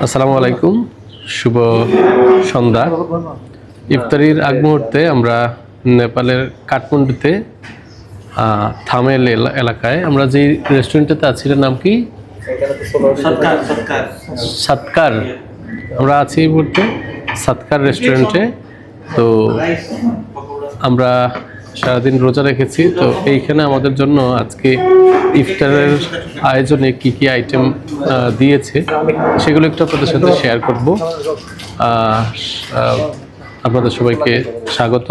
আসসালামু আলাইকুম। শুভ সন্ধ্যা। ইফতারির আগ মুহূর্তে আমরা নেপালের কাঠমান্ডুতে থামেল এলা- এলাকায় আমরা যে রেস্টুরেন্টটাতে আছি এটার নাম কি? সাতকার। আমরা আছি এই মুহূর্তে সাতকার রেস্টুরেন্টে। তো আমরা সারাদিন রোজা রেখেছি তো এইখানে আমাদের জন্য আজকে ইফতারের আয়োজনে কি কি আইটেম দিয়েছে সেগুলো একটু আপনাদের সাথে শেয়ার করব। আপনাদের সবাইকে স্বাগত।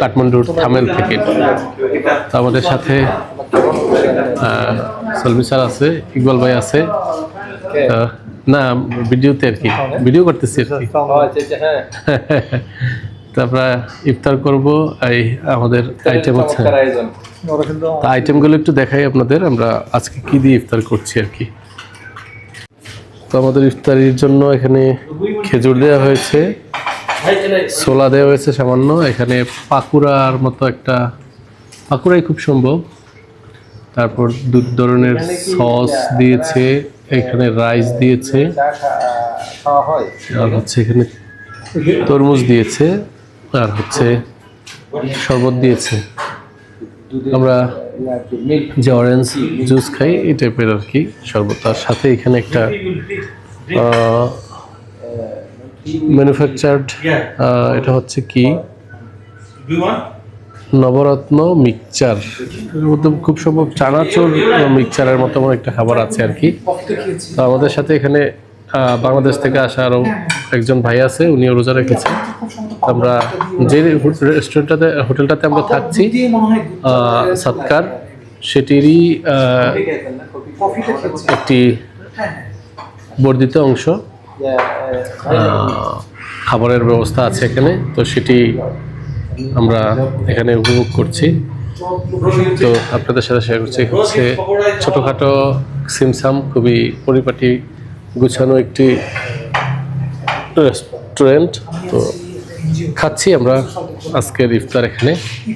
কাঠমান্ডুর থামেল থেকে। তো আমাদের সাথে সলমি স্যার আছে ইকবাল ভাই আছে। না ভিডিওতে আর কি ভিডিও করতেছি আর কি। তো আমরা ইফতার করব এই আমাদের আইটেম হচ্ছে তা আইটেমগুলো একটু দেখাই আপনাদের আমরা আজকে কি দিয়ে ইফতার করছি আর কি। তো আমাদের ইফতারির জন্য এখানে খেজুর দেওয়া হয়েছে ছোলা দেওয়া হয়েছে সামান্য এখানে পাকুড়ার মতো একটা পাকুড়াই খুব সম্ভব। তারপর দু ধরনের সস দিয়েছে এখানে রাইস দিয়েছে আর হচ্ছে এখানে তরমুজ দিয়েছে। আর হচ্ছে শরবত দিয়েছে। আমরা যে অরেঞ্জ জুস খাই, এই টাইপের আর কি শরবত। তার সাথে এখানে একটা ম্যানুফ্যাকচার্ড এটা হচ্ছে কি? নবরত্ন মিক্সচার। মধ্যে খুব সম্ভব চানাচুর মিক্সচারের মতো একটা খাবার আছে আর কি। তো আমাদের সাথে এখানে বাংলাদেশ থেকে আসা আরও একজন ভাই আছে উনিও রোজা রেখেছে। আমরা যে রেস্টুরেন্টটাতে হোটেলটাতে আমরা থাকছি আহ, সৎকার সেটিরই একটি বর্ধিত অংশ। খাবারের ব্যবস্থা আছে এখানে তো সেটি আমরা এখানে উপভোগ করছি। তো আপনাদের সাথে শেয়ার করছি হচ্ছে ছোটোখাটো সিমসাম খুবই পরিপাটি গুছানো একটি রেস্টুরেন্ট তো খাচ্ছি আমরা আজকের ইফতার এখানে।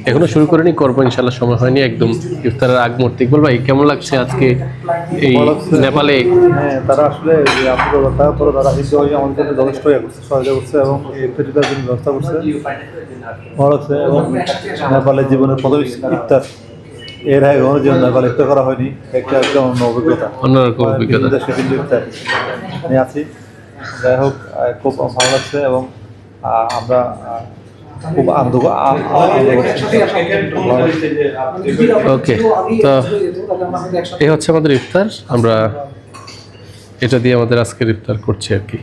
এখনও শুরু করিনি, করব ইনশাল্লাহ সময় হয়নি, একদম ইফতারের আগ মুহূর্তে। ইকবাল ভাই, কেমন লাগছে আজকে এই নেপালে? হ্যাঁ তারা আসলে তারা যথেষ্ট ইয়ে করছে এবং ব্যবস্থা করছে। এবং নেপালের জীবনের প্রথম ইফতার। এর আগে কোনো জীবন ইফতার করা হয়নি। একটা একদম অন্য অভিজ্ঞতা। অন্যরকম অভিজ্ঞতা। দেশে কিন্তু আমি আছি। যাই হোক খুব ভালো লাগছে এবং আমরা খুব আনন্দ। ওকে তো এই হচ্ছে আমাদের ইফতার। আমরা এটা দিয়ে আমাদের আজকের ইফতার করছি আর কি।